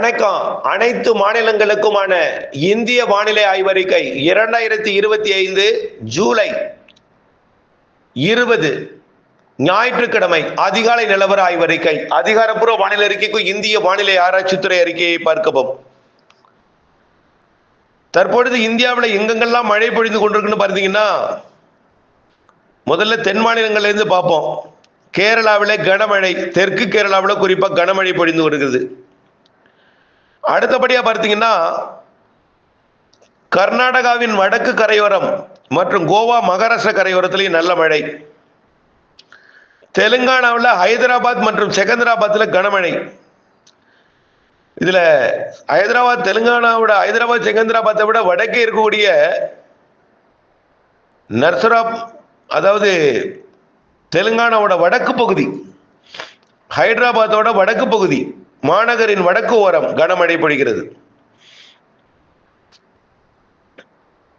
வணக்கம். அனைத்து மாநிலங்களுக்குமான இந்திய வானிலை ஆய்வறிக்கை இரண்டாயிரத்தி இருபத்தி ஐந்து ஜூலை இருபது ஞாயிற்றுக்கிழமை அதிகாலை நிலவர ஆய்வறிக்கை. அதிகாரப்பூர்வ வானிலை அறிக்கைக்கு இந்திய வானிலை ஆராய்ச்சித்துறை அறிக்கையை பார்க்கவும். தற்பொழுது இந்தியாவில் எங்கெங்கெல்லாம் மழை பொழிந்து கொண்டிருக்குன்னு பார்த்தீங்கன்னா முதல்ல தென் மாநிலங்கள்லேருந்து பார்ப்போம். கேரளாவில் கனமழை தெற்கு கேரளாவில் குறிப்பாக கனமழை பொழிந்து வருகிறது. அடுத்தபடியா பார்த்தீங்கன்னா கர்நாடகாவின் வடக்கு கரையோரம் மற்றும் கோவா மகாராஷ்டிர கரையோரத்திலையும் நல்ல மழை. தெலுங்கானாவில் ஹைதராபாத் மற்றும் செகந்திராபாத்தில் கனமழை. இதுல ஹைதராபாத் தெலுங்கானாவோட ஹைதராபாத் செகந்திராபாத்தை விட வடக்கே இருக்கக்கூடிய நர்சராப் அதாவது தெலுங்கானாவோட வடக்கு பகுதி ஹைதராபாத்தோட வடக்கு பகுதி மாநகரின் வடக்கு ஓரம் கனமழை பொழிகிறது.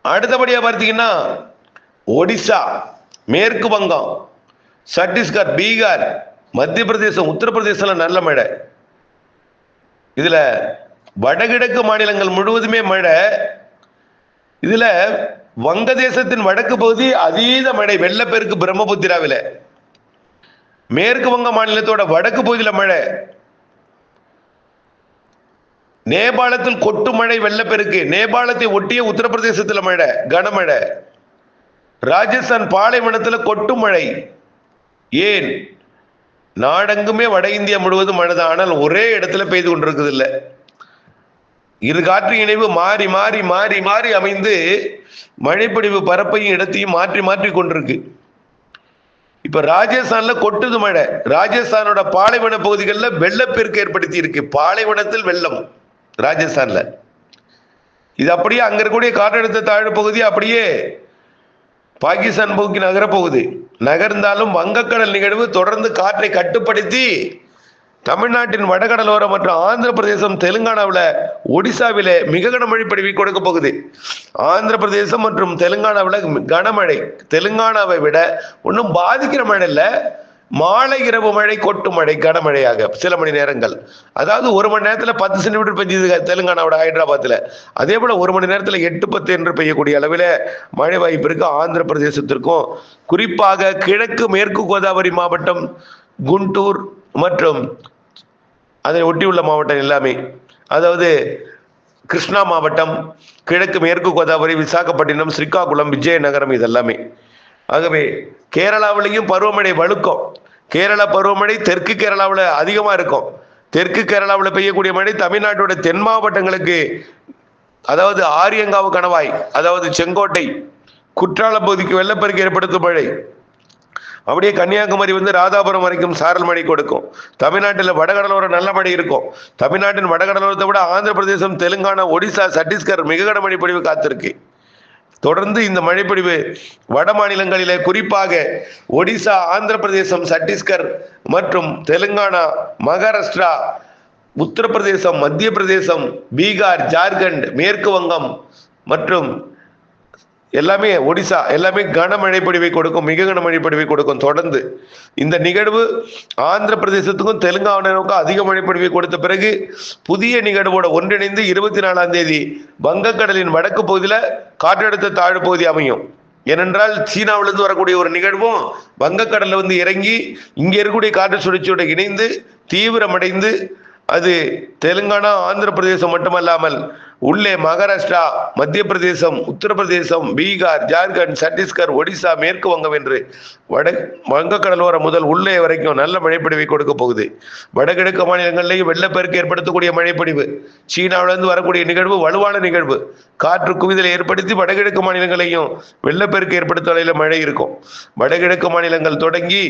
அடுத்தபடியா பார்த்தீங்கன்னா ஒடிசா மேற்கு வங்கம் சத்தீஸ்கர் பீகார் மத்திய பிரதேசம் உத்தரப்பிரதேசம்ல நல்ல மழை. இதுல வடகிழக்கு மாநிலங்கள் முழுவதுமே மழை. இதுல வங்கதேசத்தின் வடக்கு பகுதி அதீத மழை வெள்ளப்பெருக்கு பிரம்மபுத்திராவில. மேற்கு வங்க மாநிலத்தோட வடக்கு பகுதியில் மழை. நேபாளத்தில் கொட்டு மழை வெள்ளப்பெருக்கு. நேபாளத்தை ஒட்டிய உத்தரப்பிரதேசத்தில் மழை கனமழை ராஜஸ்தான் பாலைவனத்தில் கொட்டு மழை. ஏன்? நாடெங்குமே வட இந்தியா முழுவதும் மழைதான் ஆனால் ஒரே இடத்துல பெய்து கொண்டிருக்குது இல்லை இரு காற்று இணைவு மாறி மாறி மாறி மாறி அமைந்து மழைப்பொழிவு பரப்பையும் இடத்தையும் மாற்றி மாற்றி கொண்டிருக்கு. இப்ப ராஜஸ்தான்ல கொட்டுது மழை. ராஜஸ்தானோட பாலைவன பகுதிகளில் வெள்ளப்பெருக்கு ஏற்படுத்தி இருக்கு பாலைவனத்தில் வெள்ளம். ராஜஸ்தான்ல. இது அப்படியே அங்க இருக்கக்கூடிய காற்றழுத்த தாழ்வு பகுதி அப்படியே பாகிஸ்தான் போக்கி நகரப்போகுது. போகுது நகர்ந்தாலும் வங்கக்கடல் நிகழ்வு தொடர்ந்து காற்றை கட்டுப்படுத்தி தமிழ்நாட்டின் வடகடலோரம் மற்றும் ஆந்திர பிரதேசம் தெலுங்கானாவில் ஒடிசாவில மிக கனமழை பொழிவை கொடுக்க போகுது. ஆந்திர பிரதேசம் மற்றும் தெலுங்கானாவில் கனமழை. தெலுங்கானாவை விட ஒன்றும் பாதிக்கிற மழை இல்லை. மாலை இரவு மழை கொட்டு மழை கனமழையாக சில மணி நேரங்கள். அதாவது ஒரு மணி நேரத்தில் பத்து சென்டிமீட்டர் பெஞ்சது தெலுங்கானாவோட ஹைதராபாத்தில் அதே போல் ஒரு மணி நேரத்தில் எட்டு பத்து என்று பெய்யக்கூடிய அளவில் மழை வாய்ப்பு இருக்கு ஆந்திர பிரதேசத்திற்கும். குறிப்பாக கிழக்கு மேற்கு கோதாவரி மாவட்டம் குண்டூர் மற்றும் அதை ஒட்டியுள்ள மாவட்டம் எல்லாமே. அதாவது கிருஷ்ணா மாவட்டம் கிழக்கு மேற்கு கோதாவரி விசாகப்பட்டினம் ஸ்ரீகாகுளம் விஜயநகரம் இதெல்லாமே. ஆகவே கேரளாவிலையும் பருவமழை வழுக்கும். கேரள பருவமழை தெற்கு கேரளாவில் அதிகமாக இருக்கும். தெற்கு கேரளாவில் பெய்யக்கூடிய மழை தமிழ்நாட்டோட தென் மாவட்டங்களுக்கு அதாவது ஆரியங்காவு கணவாய் அதாவது செங்கோட்டை குற்றாலம் பகுதிக்கு வெள்ளப்பெருக்கு ஏற்படுத்தும் மழை. அப்படியே கன்னியாகுமரி வந்து ராதாபுரம் வரைக்கும் சாரல் மழை கொடுக்கும். தமிழ்நாட்டில் வடகடலோரம் நல்ல மழை இருக்கும். தமிழ்நாட்டின் வடகடலோரத்தை விட ஆந்திர பிரதேசம் தெலுங்கானா ஒடிசா சத்தீஸ்கர் மிக கனமழை பொழிவு காத்திருக்கு. தொடர்ந்து இந்த மழைப்பொழிவு வட மாநிலங்களிலே குறிப்பாக ஒடிசா ஆந்திர பிரதேசம் சத்தீஸ்கர் மற்றும் தெலுங்கானா மகாராஷ்டிரா உத்தரப்பிரதேசம் மத்திய பிரதேசம் பீகார் ஜார்க்கண்ட் மேற்கு வங்கம் மற்றும் எல்லாமே ஒடிசா எல்லாமே கனமழை பொழிவை கொடுக்கும் மிக கனமழை பொழிவை கொடுக்கும். தொடர்ந்து இந்த நிகழ்வு ஆந்திர பிரதேசத்துக்கும் தெலுங்கானாவுக்கும் அதிக மழை பொழிவை கொடுத்த பிறகு புதிய நிகழ்வோட ஒன்றிணைந்து இருபத்தி நாலாம் தேதி வங்கக்கடலின் வடக்கு பகுதியில் காற்றழுத்த தாழ்வு பகுதி அமையும். ஏனென்றால் சீனாவிலிருந்து வரக்கூடிய ஒரு நிகழ்வும் வங்கக்கடலில் வந்து இறங்கி இங்கே இருக்கக்கூடிய காற்று சுழற்சியோட இணைந்து தீவிரமடைந்து அது தெலுங்கானா ஆந்திர பிரதேசம் மட்டுமல்லாமல் உள்ளே மகாராஷ்டிரா மத்திய பிரதேசம் உத்தரப்பிரதேசம் பீகார் ஜார்க்கண்ட் சத்தீஸ்கர் ஒடிசா மேற்கு வங்கம் என்று வட வங்கக்கடலோரம் முதல் உள்ளே வரைக்கும் நல்ல மழைப்பொழிவை கொடுக்க போகுது. வடகிழக்கு மாநிலங்களிலேயும் வெள்ளப்பெருக்கு ஏற்படுத்தக்கூடிய மழைப்பொழிவு. சீனாவிலிருந்து வரக்கூடிய நிகழ்வு வலுவான நிகழ்வு. காற்று குவிதலை ஏற்படுத்தி வடகிழக்கு மாநிலங்களையும் வெள்ளப்பெருக்கு ஏற்படுத்த வகையில் மழை இருக்கும். வடகிழக்கு மாநிலங்கள் தொடங்கி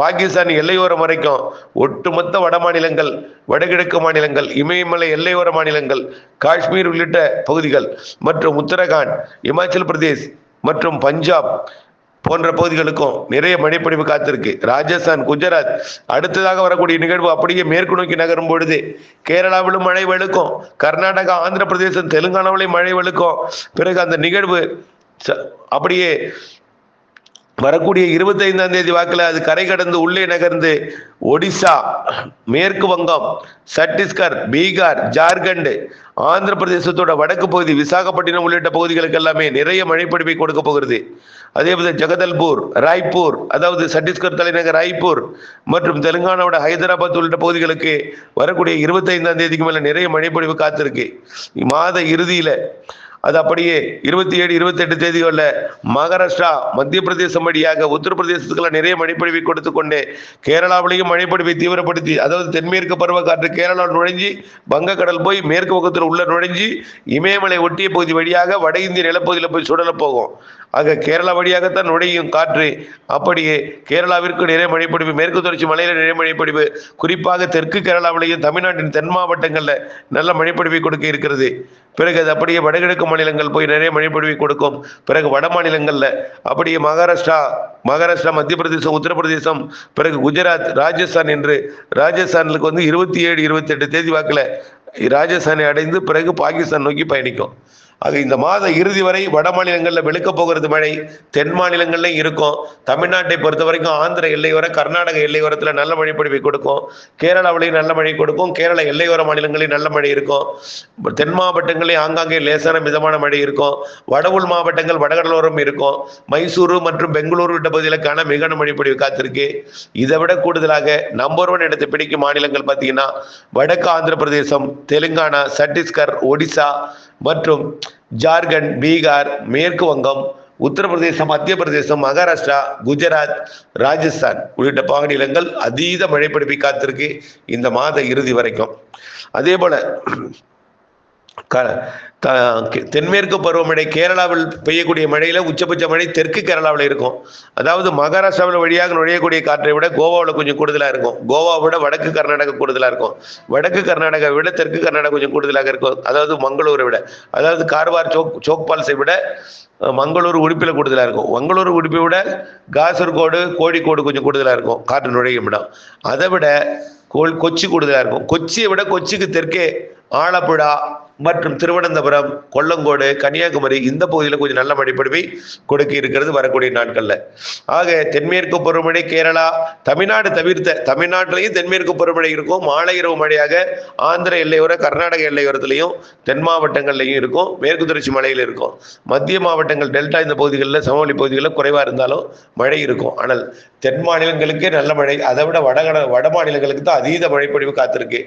பாகிஸ்தான் எல்லையோரம் வரைக்கும் ஒட்டுமொத்த வட மாநிலங்கள் வடகிழக்கு மாநிலங்கள் இமயமலை எல்லையோர மாநிலங்கள் காஷ்மீர் உள்ளிட்ட பகுதிகள் மற்றும் உத்தரகாண்ட் இமாச்சல் பிரதேஷ் மற்றும் பஞ்சாப் போன்ற பகுதிகளுக்கும் நிறைய மழைப்பொழிவு காத்திருக்கு. ராஜஸ்தான் குஜராத் அடுத்ததாக வரக்கூடிய நிகழ்வு அப்படியே மேற்கு நோக்கி நகரும் பொழுது கேரளாவிலும் மழை வெளுக்கும் கர்நாடகா ஆந்திர பிரதேசம் தெலுங்கானாவிலையும் மழை வெளுக்கும். பிறகு அந்த நிகழ்வு ச- அப்படியே வரக்கூடிய இருபத்தைந்தாம் தேதி வாக்கில் அது கரை கடந்து உள்ளே நகர்ந்து ஒடிசா மேற்கு வங்கம் சத்தீஸ்கர் பீகார் ஜார்க்கண்ட் ஆந்திர பிரதேசத்தோட வடக்கு பகுதி விசாகப்பட்டினம் உள்ளிட்ட பகுதிகளுக்கு எல்லாமே நிறைய மழைப்படிவை கொடுக்க போகிறது. அதே போல ஜெகதல்பூர் ராய்ப்பூர் அதாவது சத்தீஸ்கர் தலைநகர் ராய்ப்பூர் மற்றும் தெலுங்கானாவோட ஹைதராபாத் உள்ளிட்ட பகுதிகளுக்கு வரக்கூடிய இருபத்தைந்தாம் தேதிக்கு மேலே நிறைய மழைப்பொழிவு காத்திருக்கு. மாத இறுதியில் அது அப்படியே இருபத்தி ஏழு இருபத்தி எட்டு தேதிகளில் மகாராஷ்டிரா மத்திய பிரதேசம் வழியாக உத்தரப்பிரதேசத்துக்குள்ள நிறைய மழைப்பொழிவை கொடுத்து கொண்டு கேரளாவிலையும் மழைப்பொழிவை தீவிரப்படுத்தி அதாவது தென்மேற்கு பருவக்காற்று கேரளா நுழைஞ்சி வங்கக்கடல் போய் மேற்கு பக்கத்தில் உள்ள நுழைஞ்சி இமயமலை ஒட்டிய பகுதி வழியாக வட இந்திய நிலப்பகுதியில் போய் சுடல போகும். ஆக கேரளா வழியாகத்தான் நுழையும் காற்று. அப்படியே கேரளாவிற்கு நிறைய மழைப்பொழிவு மேற்கு தொடர்ச்சி மலையில நிறைய மழைப்பொழிவு குறிப்பாக தெற்கு கேரளாவிலேயும் தமிழ்நாட்டின் தென் மாவட்டங்களில் நல்ல மழைப்பொழிவை கொடுக்க இருக்கிறது. பிறகு அது அப்படியே வடகிழக்கு மாநிலங்கள் போய் நிறைய மழைப்பொழிவை கொடுக்கும். பிறகு வட மாநிலங்களில் அப்படியே மகாராஷ்டிரா மகாராஷ்டிரா மத்திய பிரதேசம் உத்தரப்பிரதேசம் பிறகு குஜராத் ராஜஸ்தான் என்று ராஜஸ்தானுக்கு வந்து இருபத்தி ஏழு இருபத்தி எட்டு தேதி வாக்கில் ராஜஸ்தானை அடைந்து பிறகு பாகிஸ்தான் நோக்கி பயணிக்கும். அது இந்த மாத இறுதி வரை வட மாநிலங்களில் வெளுக்க போகிறது மழை தென் மாநிலங்கள்லையும் இருக்கும். தமிழ்நாட்டை பொறுத்த வரைக்கும் ஆந்திர எல்லையோர கர்நாடக எல்லையோரத்தில் நல்ல மழை பொழிவை கொடுக்கும். கேரளாவிலையும் நல்ல மழை கொடுக்கும். கேரள எல்லையோர மாநிலங்களையும் நல்ல மழை இருக்கும். தென் மாவட்டங்களையும் ஆங்காங்கே லேசான மிதமான மழை இருக்கும். வட உள் மாவட்டங்கள் வடகடலோரம் இருக்கும். மைசூரு மற்றும் பெங்களூரு உள்ளிட்ட பகுதிகளுக்கான மிகன மழை பொழிவு காத்திருக்கு. இதை விட கூடுதலாக நம்பர் ஒன் இடத்தை பிடிக்கும் மாநிலங்கள் பார்த்தீங்கன்னா வடக்கு ஆந்திர பிரதேசம் தெலுங்கானா சத்தீஸ்கர் ஒடிசா மற்றும் ஜார்க்கண்ட் பீகார் மேற்கு வங்கம் உத்தரப்பிரதேசம் மத்திய பிரதேசம் மகாராஷ்டிரா குஜராத் ராஜஸ்தான் உள்ளிட்ட மாநிலங்கள் அதீத மழைப்பிடிப்பை காத்திருக்கு இந்த மாத இறுதி வரைக்கும். அதே போல தென்மேற்கு பருவமழை கேரளாவில் பெய்யக்கூடிய மழையில உச்சபட்ச மழை தெற்கு கேரளாவில் இருக்கும். அதாவது மகாராஷ்டிராவில் வழியாக நுழையக்கூடிய காற்றை விட கோவாவில் கொஞ்சம் கூடுதலாக இருக்கும். கோவாவை விட வடக்கு கர்நாடகா கூடுதலாக இருக்கும். வடக்கு கர்நாடகாவை விட தெற்கு கர்நாடகா கொஞ்சம் கூடுதலாக இருக்கும். அதாவது மங்களூரை விட. அதாவது கார்வார் சோக் சோக்பால்ஸை விட மங்களூர் உடுப்பில் கூடுதலாக இருக்கும். மங்களூர் உடுப்பை விட காசர்கோடு கோழிக்கோடு கொஞ்சம் கூடுதலாக இருக்கும் காற்று நுழையும் இடம். அதை விட கோல் கொச்சி கூடுதலாக இருக்கும். கொச்சியை விட கொச்சிக்கு தெற்கே ஆலப்புழா மற்றும் திருவனந்தபுரம் கொல்லங்கோடு கன்னியாகுமரி இந்த பகுதியில் கொஞ்சம் நல்ல மழைப்பொழிவை கொடுக்க இருக்கிறது வரக்கூடிய நாட்களில். ஆக தென்மேற்கு பருவமழை கேரளா தமிழ்நாடு தவிர்த்த தமிழ்நாட்டிலையும் தென்மேற்கு பருவமழை இருக்கும். மாலை இரவு மழையாக ஆந்திர எல்லையோர கர்நாடக எல்லையோரத்திலையும் தென் மாவட்டங்கள்லையும் இருக்கும். மேற்கு தொடர்ச்சி மலையில் இருக்கும். மத்திய மாவட்டங்கள் டெல்டா இந்த பகுதிகளில் சமவெளி பகுதிகளில் குறைவாக இருந்தாலும் மழை இருக்கும். ஆனால் தென் மாநிலங்களுக்கே நல்ல மழை. அதை விட வடகட வட மாநிலங்களுக்கு தான் அதீத மழைப்பொழிவு காத்திருக்கு.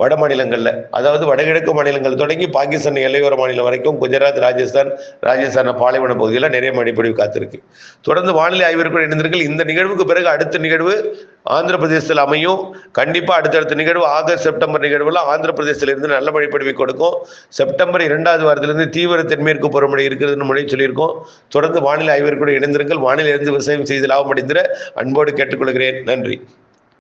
வட மாநிலங்களில் அதாவது வடகிழக்கு மாநிலங்கள் தொடங்கி பாகிஸ்தான் எல்லையோர மாநிலம் வரைக்கும் குஜராத் ராஜஸ்தான் ராஜஸ்தான் பாலைவன பகுதியில் நிறைய மழைப்பொழிவு காத்திருக்கு. தொடர்ந்து வானிலை ஆய்விற்குள் இணைந்தீர்கள் இந்த நிகழ்வுக்கு பிறகு அடுத்த நிகழ்வு ஆந்திர பிரதேசத்தில் அமையும். கண்டிப்பாக அடுத்தடுத்த நிகழ்வு ஆகஸ்ட் செப்டம்பர் நிகழ்வில் ஆந்திர பிரதேசத்திலிருந்து நல்ல மழைப்பொழிவை கொடுக்கும். செப்டம்பர் இரண்டாவது வாரத்திலிருந்து தீவிர தென்மேற்கு பருவமழை இருக்கிறதுன்னு மொழி சொல்லியிருக்கோம். தொடர்ந்து வானிலை ஆய்விற்குள் இணைந்திருங்கள். வானிலை இருந்து விவசாயம் செய்து லாபம் அடைந்திட அன்போடு கேட்டுக்கொள்கிறேன். நன்றி.